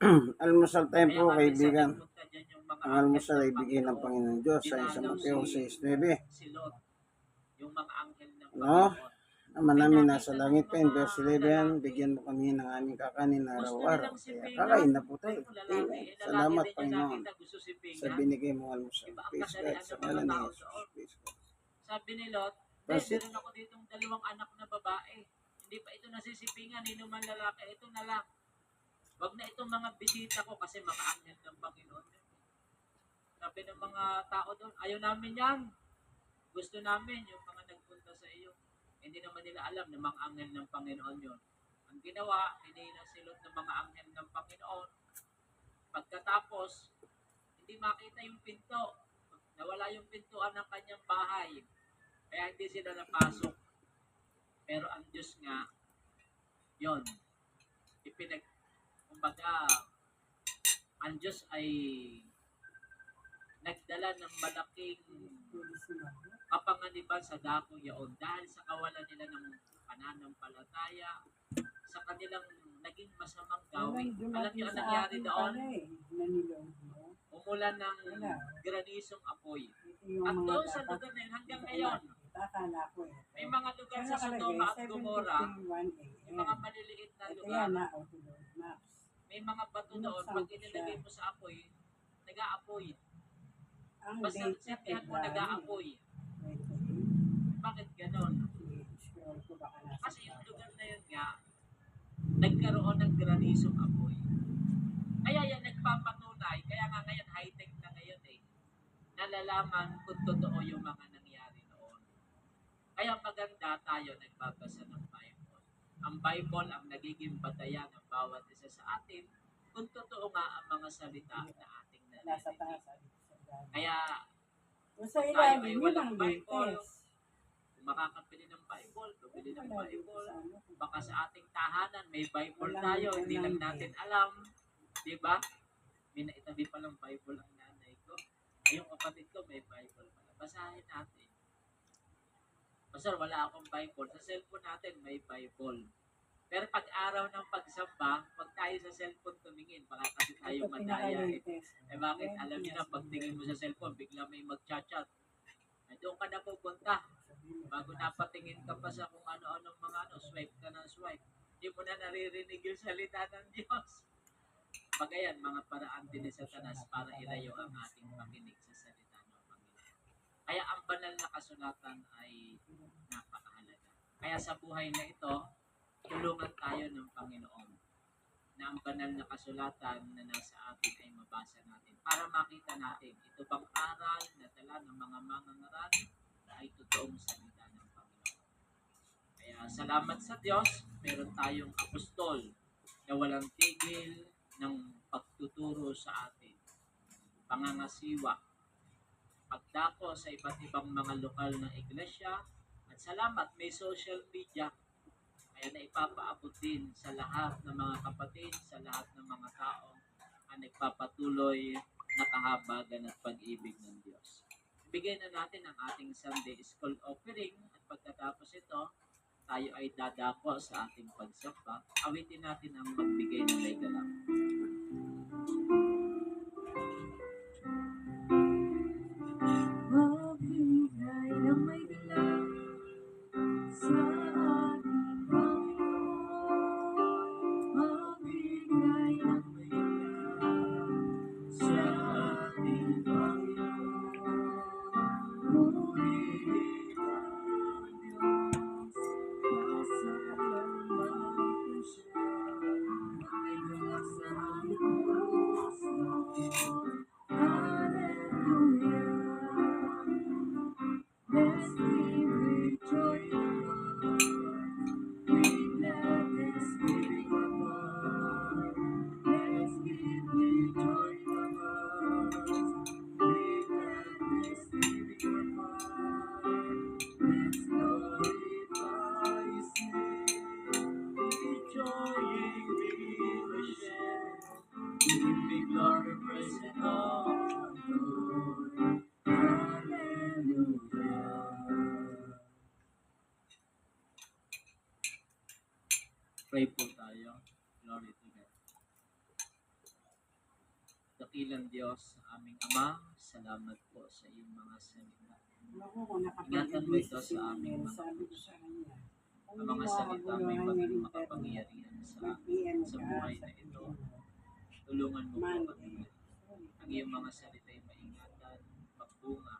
almusal Kaya po, kaibigan. Ang almusal ay bigay ng Panginoon Diyos sa isang Mateo si- 6.9. Si Lot. Yung mga anghel ng No? Ama namin nasa langit pa in verse 11, bigyan mo kami ng aming kakanin na araw-araw. Kaya kakain na po tayo. Amen. eh, Salamat Panginoon sa binigay mong almusal. Praise God sa ngalan ni Jesus. Praise God. Sabi ni Lot, eh, meron ako ditong dalawang anak na babae. Hindi pa ito nasisipingan, inuman lalaki. Ito na lang. Wag na itong mga bisita ko kasi anghel ng Panginoon. Sabi ng mga tao doon, ayaw namin yan. Gusto namin yung mga nagpunta sa iyo. Hindi naman nila alam na mga anghel ng Panginoon yun. Ang ginawa, hinihina silot ng mga anghel ng Panginoon. Pagkatapos, hindi makita yung pinto. Nawala yung pintuan ng kanyang bahay. Kaya hindi sila napasok. Pero ang Diyos nga, yon ipinag, kumbaga, ang Diyos ay nagdala ng malaking kapanganiban sa dako yaon dahil sa kawalan nila ng pananampalataya sa kanilang naging masamang gawin. Alam niyo ang nangyari doon? Umulan ng granisong apoy. At doon sa lugar na yun, hanggang ngayon, eh. may mga lugar sa Sodoma at Gomora, 7:51 yung mga maliliit na lugar, yan na, Autoload Maps. May mga bato doon, pag inilagay mo sa apoy, nag-aapoy. Ang Basta sitihan mo nag-aapoy. Bakit ganon? Kasi yung lugar na yun nga, nagkaroon ng granisong apoy. Kaya yan nagpapatunay, kaya nga ngayon high-tech na ngayon eh, nalalaman kung totoo yung mga nangyari noon. Kaya maganda tayo nagbabasa ng. Ang Bible ang nagiging batayan ng bawat isa sa atin kung totoo nga ang mga salita na ating narinig. Kaya Kung sa tayo ay walang ang Bible. kung makakabili ng Bible, bumili ng Bible. ano, baka sa ating tahanan may Bible tayo, hindi lang natin alam. Di ba? May naitabi palang Bible ang nanay ko. Ay, yung kapatid ko may Bible pala. Basahin natin. Pastor, wala akong Bible. Sa cellphone natin may Bible. Pero pag araw ng pagsamba, pag tayo sa cellphone tumingin, baka kasi tayo madaya. Eh, eh bakit? Alam niyo na, pag tingin mo sa cellphone, bigla may mag-chat-chat. Eh, doon ka na pupunta. Bago napatingin ka pa sa kung ano-anong mga ano, swipe ka ng swipe. Hindi mo na naririnig yung salita ng Diyos. Bagayan, mga paraan din ni Satanas para ilayo ang ating pakinig sa salita. Kaya ang banal na kasulatan ay napakahalaga. Kaya sa buhay na ito, tulungan tayo ng Panginoon na ang banal na kasulatan na nasa atin ay mabasa natin para makita natin ito bang aral na dala ng mga mangangaral ay totoong salita ng Panginoon. Kaya salamat sa Diyos, meron tayong apostol na walang tigil ng pagtuturo sa atin. Pangangasiwa, pagdako sa iba't ibang mga lokal ng iglesia, at salamat may social media kaya na ipapaabot din sa lahat ng mga kapatid, sa lahat ng mga tao ang nagpapatuloy na kahabagan at pag-ibig ng Diyos. Bigay na natin ang ating Sunday School offering at pagkatapos ito, tayo ay dadako sa ating pagsamba. Awitin natin ang magbigay na may galang. Sa dakilang Diyos, aming Ama, salamat po sa iyong mga salita. Ingatan mo ito sa aming mga Ang mga salita may maging makapangyarihan sa sa buhay na ito. Tulungan mo po kami. Ang iyong mga salita ay maingatan, magbunga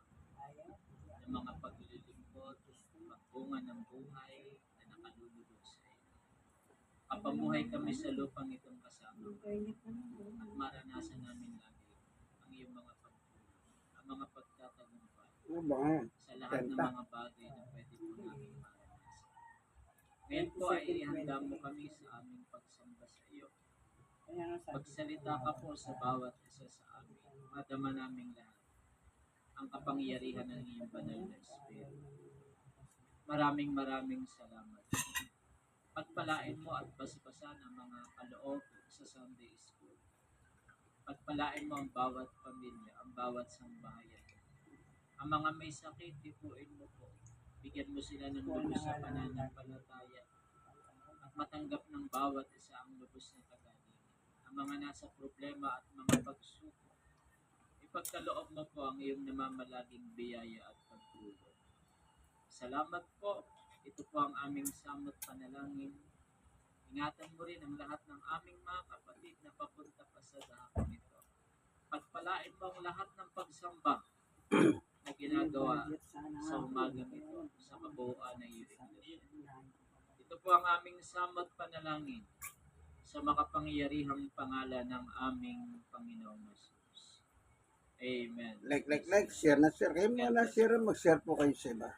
ng mga paglilingkod, magbunga ng buhay na nakalulubog sa iyo. Kapamuhay kami sa lupang itong kasama Ang kainit na naman. at maranasan namin lagi ang iyong mga pagtulong, ang mga nga? sa lahat ng Kanta. mga bagay na pwede po namin. Ngayon po ay ihanda mo kami sa aming pagsamba sa iyo. Magsalita ka po sa bawat isa sa amin. Madama naming lahat ang kapangyarihan ng iyong banal na Espiritu. Maraming maraming salamat. Pagpalain mo at basbasan ang mga kaloob sa Sunday School. Pagpalain mo ang bawat pamilya, ang bawat sambahayan. Ang mga may sakit, tipuin mo po. Bigyan mo sila ng lubos sa pananampalataya at matanggap ng bawat isa ang lubos na kagalingan. Ang mga nasa problema at mga pagsubok, ipagkaloob mo po ang iyong namamalaging biyaya at pagtulong. Salamat po. Ito po ang aming samot panalangin. Ingatan mo rin ang lahat ng aming mga kapatid na papunta pa sa dahon ito. Pagpalain mo ang lahat ng pagsamba na ginagawa sa umagang ito sa kabuuan ng iglesia. Ito po ang aming samot panalangin sa makapangyarihang pangalan ng aming Panginoong Jesus. Amen. Like, like, like, share na share. Kayo mga na-share, mag-share po kayo sa iba.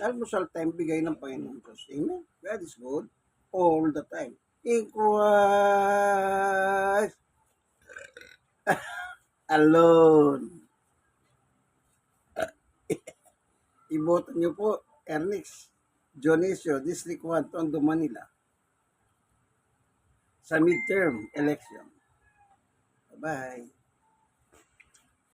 Almusal time, bigay ng Panginoon Diyos. Amen. God is good all the time. In Christ alone. Iboto niyo po, Ernix Dionisio, District 1, Tondo, Manila. Sa midterm election. Bye-bye.